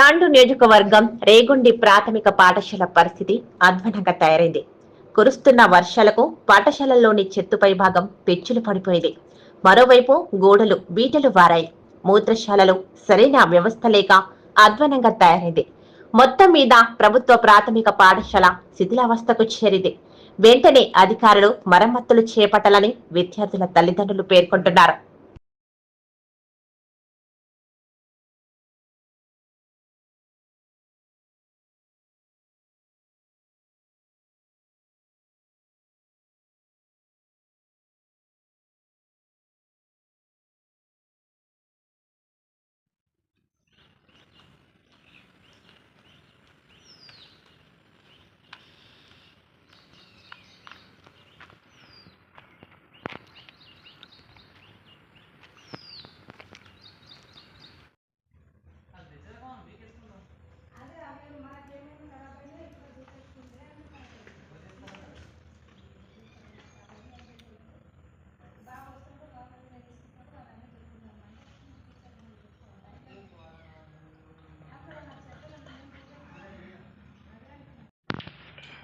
తాండు నియోజకవర్గం రేగుండి ప్రాథమిక పాఠశాల పరిస్థితి అధ్వానంగా తయారైంది. కురుస్తున్న వర్షాలకు పాఠశాలలోని చెత్తుపై భాగం పెచ్చులు పడిపోయింది. మరోవైపు గోడలు బీటలు వారాయి. మూత్రశాలలు సరైన వ్యవస్థ లేక అధ్వానంగా తయారైంది. మొత్తం మీద ప్రభుత్వ ప్రాథమిక పాఠశాల శిథిలావస్థకు చేరింది. వెంటనే అధికారులు మరమ్మతులు చేపట్టాలని విద్యార్థుల తల్లిదండ్రులు పేర్కొంటున్నారు.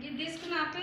ये डिस्क ना पे